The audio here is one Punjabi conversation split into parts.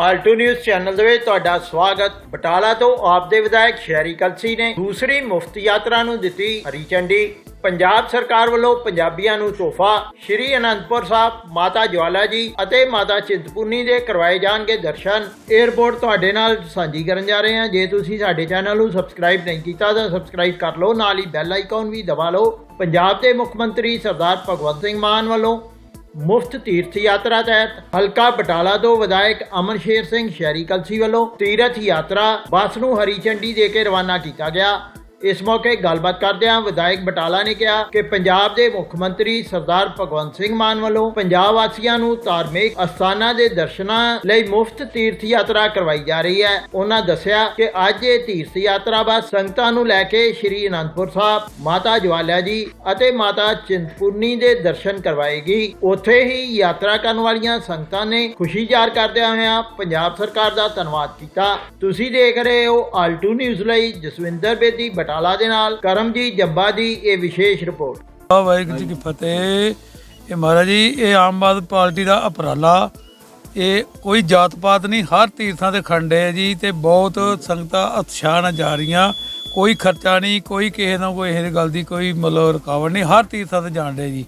ਆਲਟੋ ਨਿਊਜ਼ ਚੈਨਲ ਦੇ ਵਿੱਚ ਤੁਹਾਡਾ ਸਵਾਗਤ। ਬਟਾਲਾ ਤੋਂ ਆਪ ਦੇ ਵਿਧਾਇਕ ਸ਼ਹਿਰੀ ਕਲਸੀ ਨੇ ਦੂਸਰੀ ਮੁਫਤ ਯਾਤਰਾ ਨੂੰ ਦਿੱਤੀ ਹਰੀ ਝੰਡੀ। ਪੰਜਾਬ ਸਰਕਾਰ ਵੱਲੋਂ ਪੰਜਾਬੀਆਂ ਨੂੰ ਤੋਹਫਾ, ਸ਼੍ਰੀ ਅਨੰਦਪੁਰ ਸਾਹਿਬ, ਮਾਤਾ ਜਵਾਲਾ ਜੀ ਅਤੇ ਮਾਤਾ ਚਿੰਤਪੁਰਨੀ ਦੇ ਕਰਵਾਏ ਜਾਣਗੇ ਦਰਸ਼ਨ। 에ਅਰਪੋਰਟ ਤੁਹਾਡੇ ਨਾਲ ਸਾਂਝੀ ਕਰਨ ਜਾ ਰਹੇ ਹਾਂ। ਜੇ ਤੁਸੀਂ ਸਾਡੇ ਚੈਨਲ ਨੂੰ ਸਬਸਕ੍ਰਾਈਬ ਨਹੀਂ ਕੀਤਾ ਤਾਂ ਸਬਸਕ੍ਰਾਈਬ ਕਰ ਲਓ। ਨਾਲ ਹੀ ਬੈਲ ਆਈਕਨ ਵੀ ਦਬਾ ਲਓ। ਪੰਜਾਬ ਦੇ ਮੁੱਖ ਮੰਤਰੀ ਸਰਦਾਰ ਭਗਵੰਤ ਸਿੰਘ ਮਾਨ ਵੱਲੋਂ ਮੁਫਤ ਤੀਰਥ ਯਾਤਰਾ ਤਹਿਤ ਹਲਕਾ ਬਟਾਲਾ ਤੋਂ ਵਿਧਾਇਕ ਅਮਨ ਸ਼ੇਰ ਸਿੰਘ ਸ਼ਹਿਰੀ ਕਲਸੀ ਵੱਲੋਂ ਤੀਰਥ ਯਾਤਰਾ ਬੱਸ ਨੂੰ ਹਰੀ ਝੰਡੀ ਦੇ ਕੇ ਰਵਾਨਾ ਕੀਤਾ ਗਿਆ। ਇਸ ਮੌਕੇ ਗੱਲਬਾਤ ਕਰਦਿਆਂ ਵਿਧਾਇਕ ਬਟਾਲਾ ਨੇ ਕਿਹਾ ਕਿ ਪੰਜਾਬ ਦੇ ਮੁੱਖ ਮੰਤਰੀ ਸਰਦਾਰ ਭਗਵੰਤ ਸਿੰਘ ਮਾਨ ਵੱਲੋਂ ਪੰਜਾਬ ਵਾਸੀਆਂ ਨੂੰ ਧਾਰਮਿਕ ਅਸਥਾਨਾਂ ਦੇ ਦਰਸ਼ਨਾਂ ਲਈ ਮੁਫਤ ਤੀਰਥ ਯਾਤਰਾ ਕਰਵਾਈ ਜਾ ਰਹੀ ਹੈ। ਉਹਨਾਂ ਦੱਸਿਆ ਕਿ ਅੱਜ ਇਹ ਤੀਰਥ ਯਾਤਰਾ ਬੱਸ ਸੰਗਤਾਂ ਨੂੰ ਲੈ ਕੇ ਸ਼੍ਰੀ ਅਨੰਦਪੁਰ ਸਾਹਿਬ, ਮਾਤਾ ਜਵਾਲਿਆ ਜੀ ਅਤੇ ਮਾਤਾ ਚਿੰਤਪੁਰਨੀ ਦੇ ਦਰਸ਼ਨ ਕਰਵਾਏਗੀ। ਉੱਥੇ ਹੀ ਯਾਤਰਾ ਕਰਨ ਵਾਲੀਆਂ ਸੰਗਤਾਂ ਨੇ ਖੁਸ਼ੀ ਜ਼ਾਹਰ ਕਰਦਿਆਂ ਹੋਇਆਂ ਪੰਜਾਬ ਸਰਕਾਰ ਦਾ ਧੰਨਵਾਦ ਕੀਤਾ। ਤੁਸੀਂ ਦੇਖ ਰਹੇ ਹੋ ਆਲਟੂ ਨਿਊਜ਼ ਲਈ ਜਸਵਿੰਦਰ ਬੇਦੀ ਬਟਾਲਾ ਦੇ ਨਾਲ ਕਰਮਜੀਤ ਜੱਬਾ ਦੀ ਇਹ ਵਿਸ਼ੇਸ਼ ਰਿਪੋਰਟ। ਵਾਹਿਗੁਰੂ ਜੀ ਕੀ ਫਤਿਹ। ਇਹ ਮਹਾਰਾਜ ਜੀ, ਇਹ ਆਮ ਆਦਮੀ ਪਾਰਟੀ ਦਾ ਉਪਰਾਲਾ। ਇਹ ਕੋਈ ਜਾਤ ਪਾਤ ਨਹੀਂ, ਹਰ ਤੀਰਥਾਂ ਤੇ ਖੰਡ ਹੈ ਜੀ ਤੇ ਬਹੁਤ ਸੰਗਤਾਂ ਉਤਸ਼ਾਹ ਨਾਲ ਜਾ ਰਹੀਆਂ। ਕੋਈ ਖਰਚਾ ਨਹੀਂ, ਕੋਈ ਕਿਸੇ ਨਾਲ ਕੋਈ ਇਹ ਗੱਲ ਦੀ ਕੋਈ ਮਤਲਬ ਰੁਕਾਵਟ ਨਹੀਂ, ਹਰ ਤੀਰਥਾਂ ਤੇ ਜਾਣ ਦੇ ਜੀ।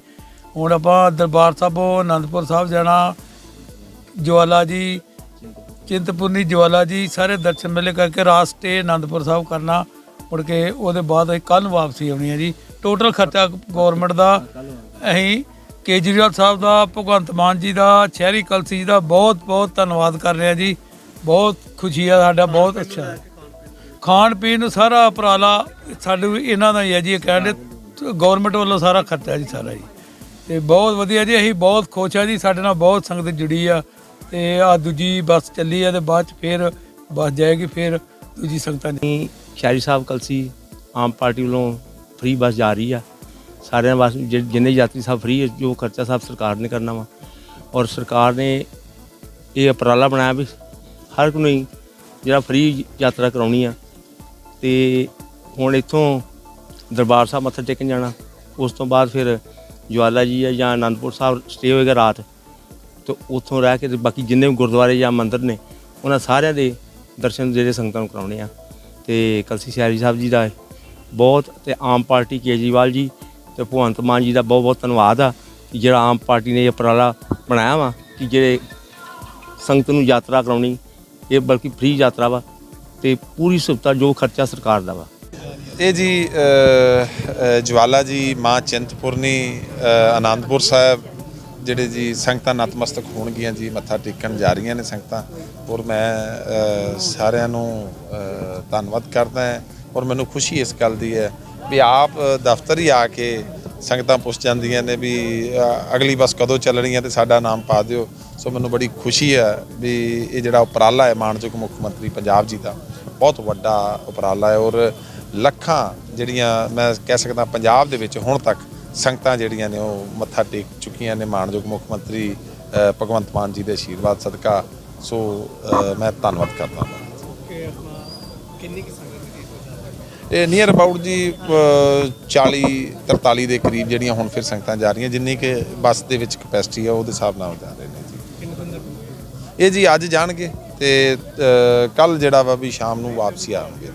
ਹੁਣ ਆਪਾਂ ਦਰਬਾਰ ਸਾਹਿਬ, ਅਨੰਦਪੁਰ ਸਾਹਿਬ ਜਾਣਾ। ਜਵਾਲਾ ਜੀ, ਚਿੰਤਪੁਰਨੀ ਜਵਾਲਾ ਜੀ, ਸਾਰੇ ਦਰਸ਼ਨ ਮੇਲੇ ਕਰਕੇ ਰਾਤ ਸਟੇ ਅਨੰਦਪੁਰ ਸਾਹਿਬ ਕਰਨਾ। ਮੁੜ ਕੇ ਉਹਦੇ ਬਾਅਦ ਅਸੀਂ ਕੱਲ੍ਹ ਨੂੰ ਵਾਪਸੀ ਆਉਣੀ ਹੈ ਜੀ। ਟੋਟਲ ਖਰਚਾ ਗਵਰਨਮੈਂਟ ਦਾ ਅਸੀਂ ਕੇਜਰੀਵਾਲ ਸਾਹਿਬ ਦਾ ਭਗਵੰਤ ਮਾਨ ਜੀ ਦਾ ਸ਼ਹਿਰੀ ਕਲਸੀ ਜੀ ਦਾ ਬਹੁਤ ਬਹੁਤ ਧੰਨਵਾਦ ਕਰ ਰਹੇ ਜੀ। ਬਹੁਤ ਖੁਸ਼ੀ ਆ ਸਾਡਾ ਬਹੁਤ ਅੱਛਾ। ਖਾਣ ਪੀਣ ਨੂੰ ਸਾਰਾ ਉਪਰਾਲਾ ਸਾਡੇ ਇਹਨਾਂ ਦਾ ਹੀ ਹੈ ਜੀ ਇਹ ਕਹਿੰਦੇ ਗਵਰਨਮੈਂਟ ਵੱਲੋਂ ਸਾਰਾ ਖਰਚਾ ਜੀ ਸਾਰਾ ਜੀ ਤੇ ਬਹੁਤ ਵਧੀਆ ਜੀ ਅਸੀਂ ਬਹੁਤ ਖੁਸ਼ ਆ ਜੀ ਸਾਡੇ ਨਾਲ ਬਹੁਤ ਸੰਗਤ ਜੁੜੀ ਆ। ਤੇ ਆ ਦੂਜੀ ਬੱਸ ਚੱਲੀ ਆ ਤੇ ਬਾਅਦ ਚ ਫੇਰ ਬੱਸ ਜਾਏਗੀ ਫੇਰ ਦੂਜੀ ਸੰਗਤਾਂ ਨਹੀਂ ਸ਼ਹਿਰੀ ਸਾਹਿਬ ਕਲਸੀ ਆਮ ਪਾਰਟੀ ਵੱਲੋਂ ਫ੍ਰੀ ਬੱਸ ਜਾ ਰਹੀ ਆ। ਸਾਰਿਆਂ ਵਾਸਤੇ ਜਿੰਨੇ ਯਾਤਰੀ ਸਭ ਫ੍ਰੀ ਜੋ ਖਰਚਾ ਸਭ ਸਰਕਾਰ ਨੇ ਕਰਨਾ ਵਾ। ਔਰ ਸਰਕਾਰ ਨੇ ਇਹ ਉਪਰਾਲਾ ਬਣਾਇਆ ਵੀ ਹਰ ਕੋਈ ਨੂੰ ਜਿਹੜਾ ਫ੍ਰੀ ਯਾਤਰਾ ਕਰਾਉਣੀ ਆ। ਤੇ ਹੁਣ ਇੱਥੋਂ ਦਰਬਾਰ ਸਾਹਿਬ ਮੱਥਾ ਟੇਕਣ ਜਾਣਾ, ਉਸ ਤੋਂ ਬਾਅਦ ਫਿਰ ਜਵਾਲਾ ਜੀ ਆ ਜਾਂ ਆਨੰਦਪੁਰ ਸਾਹਿਬ ਸਟੇ ਹੋਏਗਾ ਰਾਤ। ਤੇ ਉੱਥੋਂ ਰਹਿ ਕੇ ਤੇ ਬਾਕੀ ਜਿੰਨੇ ਵੀ ਗੁਰਦੁਆਰੇ ਜਾਂ ਮੰਦਿਰ ਨੇ, ਉਹਨਾਂ ਸਾਰਿਆਂ ਦੇ ਦਰਸ਼ਨ ਜਿਹੜੇ ਸੰਗਤਾਂ ਨੂੰ ਕਰਾਉਣੇ ਆ। ਤੇ ਕਲਸੀ ਸ਼ਹਿਰੀ ਸਾਹਿਬ ਜੀ ਦਾ ਬਹੁਤ ਤੇ ਆਮ ਪਾਰਟੀ ਕੇਜਰੀਵਾਲ ਜੀ ਤੇ ਭਗਵੰਤ ਮਾਨ ਜੀ ਦਾ ਬਹੁਤ ਬਹੁਤ ਧੰਨਵਾਦ ਆ ਕਿ ਜਿਹੜਾ ਆਮ ਪਾਰਟੀ ਨੇ ਇਹ ਉਪਰਾਲਾ ਬਣਾਇਆ ਵਾ ਕਿ ਜਿਹੜੇ ਸੰਗਤ ਨੂੰ ਯਾਤਰਾ ਕਰਾਉਣੀ ਇਹ ਬਲਕਿ ਫ੍ਰੀ ਯਾਤਰਾ ਵਾ ਤੇ ਪੂਰੀ ਸੁਵਿਧਾ ਜੋ ਖਰਚਾ ਸਰਕਾਰ ਦਾ ਵਾ। ਇਹ ਜੀ ਜਵਾਲਾ ਜੀ ਮਾਂ ਚਿੰਤਪੁਰਨੀ ਅ, ਆਨੰਦਪੁਰ ਸਾਹਿਬ ਜਿਹੜੇ ਜੀ ਸੰਗਤਾਂ ਨਤਮਸਤਕ ਹੋਣਗੀਆਂ ਜੀ, ਮੱਥਾ ਟੇਕਣ ਜਾ ਰਹੀਆਂ ਨੇ ਸੰਗਤਾਂ, ਔਰ ਮੈਂ ਸਾਰਿਆਂ ਨੂੰ ਧੰਨਵਾਦ ਕਰਦਾ ਹਾਂ, ਔਰ ਮੈਨੂੰ ਖੁਸ਼ੀ ਇਸ ਗੱਲ ਦੀ ਹੈ ਵੀ ਆਪ ਦਫ਼ਤਰ ਹੀ ਆ ਕੇ ਸੰਗਤਾਂ ਪੁੱਛ ਜਾਂਦੀਆਂ ਨੇ ਵੀ ਅਗਲੀ ਬੱਸ ਕਦੋਂ ਚੱਲਣੀ ਹੈ ਤੇ ਸਾਡਾ ਨਾਮ ਪਾ ਦਿਓ। ਸੋ ਮੈਨੂੰ ਬੜੀ ਖੁਸ਼ੀ ਹੈ ਵੀ ਇਹ ਜਿਹੜਾ ਉਪਰਾਲਾ ਹੈ ਮਾਨਯੋਗ ਮੁੱਖ ਮੰਤਰੀ ਪੰਜਾਬ ਜੀ ਦਾ, ਬਹੁਤ ਵੱਡਾ ਉਪਰਾਲਾ ਹੈ, ਔਰ ਲੱਖਾਂ ਜਿਹੜੀਆਂ ਮੈਂ ਕਹਿ ਸਕਦਾ ਪੰਜਾਬ ਦੇ ਵਿੱਚ ਹੁਣ ਤੱਕ ਸੰਗਤਾਂ ਜਿਹੜੀਆਂ ਨੇ ਉਹ ਮੱਥਾ ਟੇਕ ਚੁੱਕੀਆਂ ਨੇ ਮਾਨਯੋਗ ਮੁੱਖ ਮੰਤਰੀ ਭਗਵੰਤ ਮਾਨ ਜੀ ਦੇ ਆਸ਼ੀਰਵਾਦ ਸਦਕਾ। ਸੋ ਮੈਂ ਧੰਨਵਾਦ ਕਰਦਾ ਹਾਂ। ਇਹ ਨੀਅਰ ਅਬਾਊਟ ਜੀ ਅ, 40 43 ਦੇ ਕਰੀਬ ਜਿਹੜੀਆਂ ਹੁਣ ਫਿਰ ਸੰਗਤਾਂ ਜਾ ਰਹੀਆਂ ਜਿੰਨੀ ਕਿ ਬੱਸ ਦੇ ਵਿੱਚ ਕਪੈਸਿਟੀ ਆ ਉਹਦੇ ਹਿਸਾਬ ਨਾਲ ਜਾ ਰਹੇ ਨੇ ਜੀ। ਇਹ ਜੀ ਅੱਜ ਜਾਣਗੇ ਤੇ ਕੱਲ ਜਿਹੜਾ ਵਾ ਵੀ ਸ਼ਾਮ ਨੂੰ ਵਾਪਸੀ ਆਉਣਗੇ।